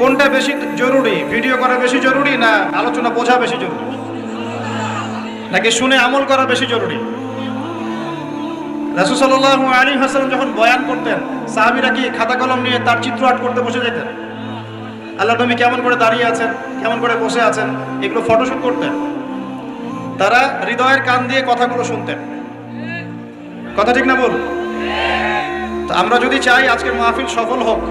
কোনটা বেশি জরুরি? ভিডিও করা বেশি জরুরি না আলোচনা বোঝা বেশি জরুরি? নাকি শুনে আমল করা বেশি জরুরি? রাসুসাল্লাহ আলী হাসান যখন বয়ান করতেন, সাহাবিরা কি খাতা কলম নিয়ে তার চিত্র আর্ট করতে বসে যেতেন? আল্লাহ নবী কেমন করে দাঁড়িয়ে আছেন, কেমন করে বসে আছেন, এগুলো ফটোশুট করতেন। তারা হৃদয়ের কান দিয়ে কথাগুলো শুনতেন। কথা ঠিক না বল? আমরা যদি চাই আজকের মাহফিল সফল হোক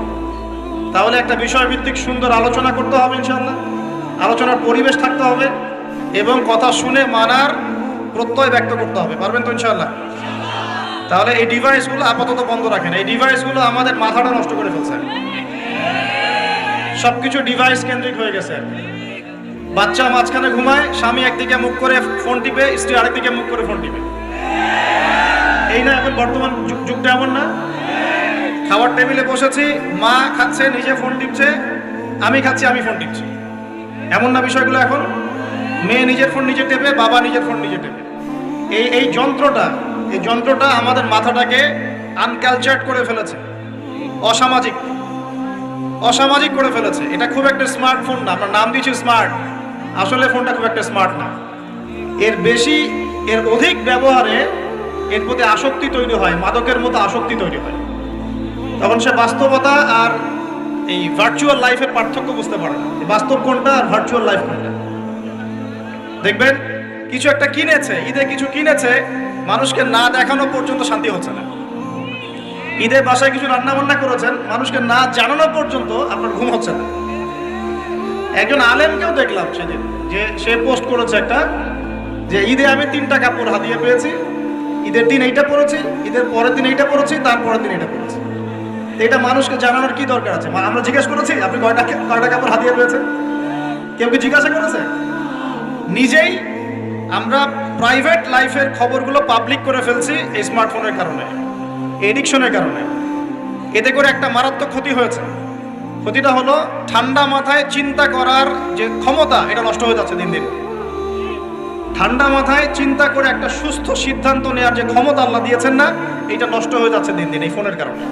তাহলে একটা বিষয়ভিত্তিক সুন্দর আলোচনা করতে হবে ইনশাল্লাহ আলোচনার পরিবেশ থাকতে হবে এবং কথা শুনে মানার প্রত্যয় ব্যক্ত করতে হবে। পারবেন তো ইনশাল্লাহ তাহলে এই ডিভাইসগুলো আপাতত বন্ধ রাখেন। এই ডিভাইসগুলো আমাদের মাথাটা নষ্ট করে ফেলছে। সবকিছু ডিভাইস কেন্দ্রিক হয়ে গেছে। বাচ্চা মাঝখানে ঘুমায়, স্বামী একদিকে মুখ করে ফোন টিপে, স্ত্রী আরেকদিকে মুখ করে ফোন টিপে। এই না এখন বর্তমান যুগ- যুগটা এমন না। খাবার টেবিলে বসেছি, মা খাচ্ছে, নিজে ফোন টিপছে, আমি খাচ্ছি, আমি ফোন টিপছি। এমন না বিষয়গুলো এখন। মেয়ে নিজের ফোন নিজে টেপে, বাবা নিজের ফোন নিজে টেপে। এই এই যন্ত্রটা এই যন্ত্রটা আমাদের মাথাটাকে আনকালচার্ড করে ফেলেছে। অসামাজিক। অসামাজিক করে ফেলেছে। এটা খুব একটা স্মার্টফোন না। আমরা নাম দিয়েছি স্মার্ট আসলে ফোনটা খুব একটা স্মার্ট না। এর বেশি, এর অধিক ব্যবহারে এর প্রতি আসক্তি তৈরি হয়, মাদকের মতো আসক্তি তৈরি হয়। তখন সে বাস্তবতা আর এই ভার্চুয়াল লাইফের পার্থক্য বুঝতে পারে না। বাস্তব কোনটা আর ভার্চুয়াল লাইফ কোনটা। দেখবেন, কিছু একটা কিনেছে, ঈদে কিছু কিনেছে, মানুষকে না দেখানো পর্যন্ত শান্তি হচ্ছে না। ঈদের বাসায় কিছু রান্না বান্না করেছেন, মানুষকে না জানানো পর্যন্ত আপনার ঘুম হচ্ছে না। একজন আলেমকেও দেখলাম সেদিন, যে সে পোস্ট করেছে একটা, যে ঈদে আমি তিনটা কাপড় হাতিয়ে পেয়েছি, ঈদের দিন এইটা পড়েছি ঈদের পরের দিন এইটা পড়েছি তারপরের দিন এইটা পরেছি। তো এটা মানুষকে জানানোর কি দরকার আছে? আমরা জিজ্ঞেস করেছি, আপনি কয়টা কয়টা কাপড় হাতিয়ে পেয়েছেন কেউ কি জিজ্ঞাসা করেছে? নিজেই আমরা প্রাইভেট লাইফের খবরগুলো পাবলিক করে ফেলছি এই স্মার্টফোনের কারণে এডিকশনের কারণে। এতে করে একটা মারাত্মক ক্ষতি হয়েছে। ক্ষতিটা হলো ঠান্ডা মাথায় চিন্তা করার যে ক্ষমতা, এটা নষ্ট হয়ে যাচ্ছে দিন দিন। ঠান্ডা মাথায় চিন্তা করে একটা সুস্থ সিদ্ধান্ত নেওয়ার যে ক্ষমতা আল্লাহ দিয়েছেন না, এটা নষ্ট হয়ে যাচ্ছে দিন দিন এই ফোনের কারণে।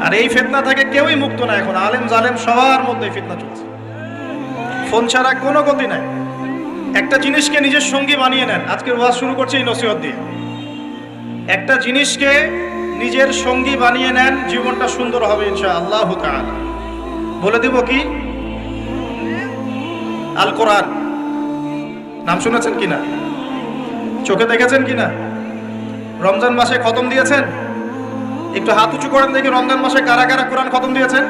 আর এই ফেতনা থেকে কেউই মুক্ত না এখন। আলেম জালেম সবার মধ্যে ফিতনা চলছে। ফোন ছাড়া কোনো গতি নাই। একটা জিনিসকে নিজের সঙ্গী বানিয়ে নেন। আজকের ওয়াজ শুরু করছি এই নসিহত দিয়ে। একটা জিনিসকে নিজের সঙ্গী বানিয়ে নেন, জীবনটা সুন্দর হবে ইনশা আল্লাহ বলে দিব কি? আল কোরআন। নাম শুনেছেন কিনা? চোখে দেখেছেন কিনা? রমজান মাসে খতম দিয়েছেন? একটু হাত উঁচু করেন, দেখি রমজান মাসে কারা কারা কোরআন খতম দিয়েছেন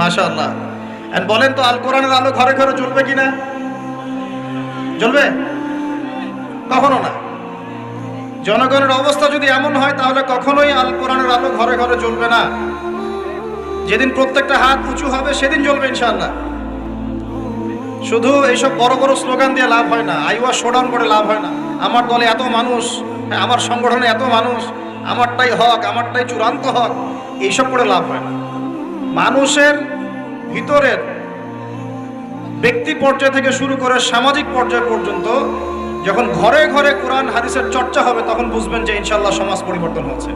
মাশা আল্লাহ বলেন তো, আল কোরআনের আলো ঘরে ঘরে জ্বলবে কিনা? জ্বলবে? কখনো না। জনগণের অবস্থা যদি এমন হয়, তাহলে কখনোই আল কোরআনের আলো ঘরে ঘরে জ্বলবে না। যেদিন প্রত্যেকটা হাত উঁচু হবে, সেদিন জ্বলবে ইনশাল্লাহ শুধু এইসব বড় বড় স্লোগান দিয়ে লাভ হয় না আইওয়া শোডাউন করে লাভ হয় না। আমার দলে এত মানুষ আমার সংগঠনে এত মানুষ, আমারটাই হক, আমারটাই চূড়ান্ত হক, এইসব করে লাভ হয় না। মানুষের ভিতরের ব্যক্তি পর্যায় থেকে শুরু করে সামাজিক পর্যায় পর্যন্ত যখন ঘরে ঘরে কোরআন, হাদিসের চর্চা হবে, তখন বুঝবেন যে ইনশাল্লাহ সমাজ পরিবর্তন হচ্ছে